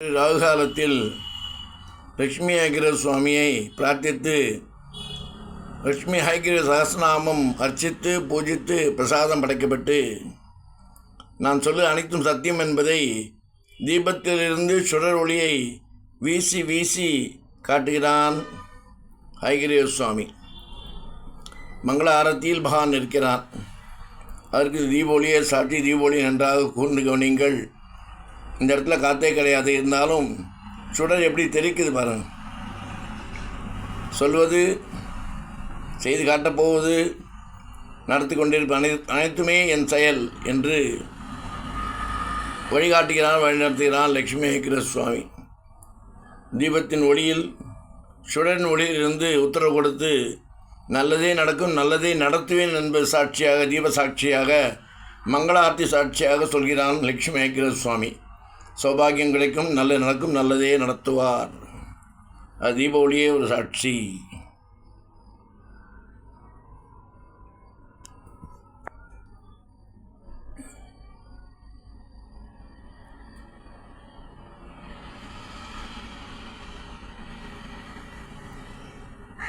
ராகுகாலத்தில் லக்ஷ்மி ஐக்கிர சுவாமியை பிரார்த்தித்து லக்ஷ்மி ஐக்கிர சகஸ்ரநாமம் அர்ச்சித்து பூஜித்து பிரசாதம் படைக்கப்பட்டு நான் சொல்ல அனைத்தும் சத்தியம் என்பதை தீபத்திலிருந்து சுடர் ஒளியை வீசி வீசி காட்டுகிறான் ஐகிரிய சுவாமி. மங்கள ஆரத்தியில் பகவான் இருக்கிறான் அதற்கு தீபொலியை சாட்சி தீபொலி நன்றாக கூர்ந்து கவனிங்கள் இந்த இடத்துல காற்றே கிடையாது. இருந்தாலும் சுடர் எப்படி தெரிக்குது பாருங்க. சொல்வது செய்து காட்டப்போவது நடத்தி கொண்டிருப்ப அனை அனைத்துமே என் செயல் என்று வழிகாட்டுகிறான் வழிநடத்துகிறான் லக்ஷ்மி ஐக்கிர சுவாமி. தீபத்தின் ஒளியில் சுடரின் ஒளியிலிருந்து உத்தரவு கொடுத்து நல்லதே நடக்கும் நல்லதே நடத்துவேன் என்பது சாட்சியாக தீப சாட்சியாக மங்களார்த்தி சாட்சியாக சொல்கிறான் லக்ஷ்மி ஐக்கிர சுவாமி. சௌபாகியம் கிடைக்கும் நல்ல நடக்கும் நல்லதே நடத்துவார். அது தீப ஒளியே ஒரு சாட்சி.